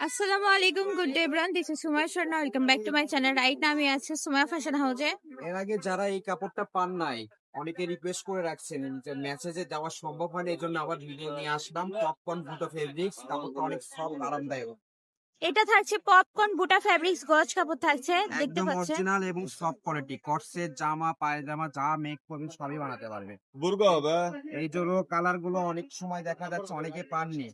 আসসালামু আলাইকুম good day bran this is Sumaya Sharma welcome back to my channel right now আমি আছি Sumaiya fashion হাউজে এর আগে যারা এই কাপড়টা পান নাই অনেকে রিকোয়েস্ট করে রাখছেন যে মেসেজে দেওয়া সম্ভব হয়নি এই জন্য আবার ভিডিও নিয়ে আসলাম। পপকর্ন বুটো ফেব্রিক্স কাপড়টা অনেক সফট আরামদায়ক। এটা থাকছে পপকর্ন বুটা ফ্যাব্রিক্স গজ কাপড় থাকছে দেখতে একদম পাচ্ছেন? অরিজিনাল এবং সফট কোয়ালিটি কটসেট জামা পায়জামা যা মেক করবেন সবই বানাতে পারবে। বুর্গা হবে। এই জন্য কালারগুলো অনেক সময় দেখা যাচ্ছে অনেকে পাননি।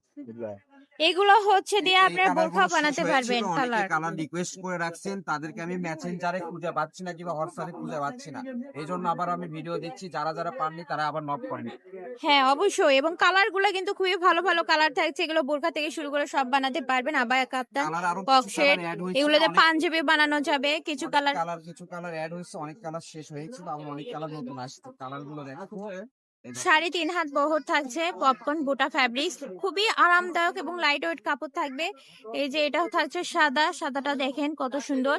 এগুলো হচ্ছে দিয়ে আপনার বোরখা বানাতে পারবেন কালার কালার রিকোয়েস্ট করে রাখছেন তাদেরকে আমি মেসেঞ্জারে খুঁজে পাচ্ছি না কিংবা হোয়াটসঅ্যাপে খুঁজে পাচ্ছি না। এই জন্য আবার আমি ভিডিও দিচ্ছি যারা যারা পাননি তারা আবার নক করেন হ্যাঁ অবশ্যই। এবং কালারগুলো কিন্তু খুবই ভালো ভালো কালার থাকছে। এগুলো বোরখা থেকে শুরু করে সব বানাতে পারবেন। আবার কালার আরও box এগুলোতে পাঞ্জাবি বানানো যাবে কিছু কালার কালার কিছু কালার অ্যাড হয়েছে অনেক কালার শেষ হয়েছিল আবার অনেক কালার নতুন আসছে। কালারগুলো দেখো। সাড়ে তিন হাত বহর থাকছে পপকর্ন বুটা ফ্যাব্রিক্স খুবই আরামদায়ক এবং লাইট ওয়েট কাপড় থাকবে। এই যে এটাও থাকছে সাদা সাদাটা দেখেন কত সুন্দর।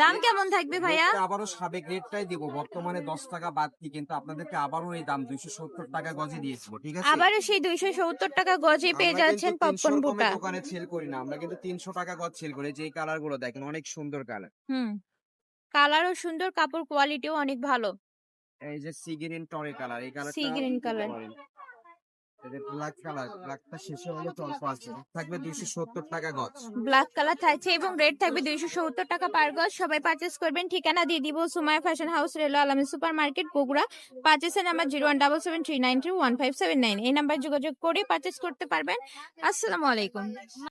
দাম কেমন থাকবে ভাইয়া? আবারও সাবেক রেটটাই দিব বর্তমানে দশ টাকা বাদ দিয়ে কিন্তু আপনাদেরকে আবারও এই দাম দুইশো সত্তর টাকা গজে দিয়েছিল ঠিক আছে? আবারও সেই দুইশো সত্তর টাকা গজে পেয়ে যাচ্ছেন পপকর্ন বুটা দোকানে সেল করি না আমরা কিন্তু তিনশো টাকা গজ সেল করি যে কালারগুলো দেখেন অনেক সুন্দর কালার হুম। কালারও সুন্দর কাপড় কোয়ালিটিও অনেক ভালো। এই যে সি গ্রিন টরে কালার এই কালারটা Sea green colour। Black colour ব্ল্যাকটা শেষে হলে অল্প আছে। থাকবে দুইশো সত্তর টাকা গজ। ব্ল্যাক কালার থাকছে এবং রেড থাকবে দুইশো সত্তর টাকা পার গজ। সবাই পারচেস করবেন। ঠিকানা দিয়ে দিব সুমায়া ফ্যাশন হাউস রেলো আলামী super market Bogura পারচেসের number zero one double seven three nine three one five seven nine এই নাম্বার যোগাযোগ করে পারচেস করতে পারবেন। আসসালামু আলাইকুম।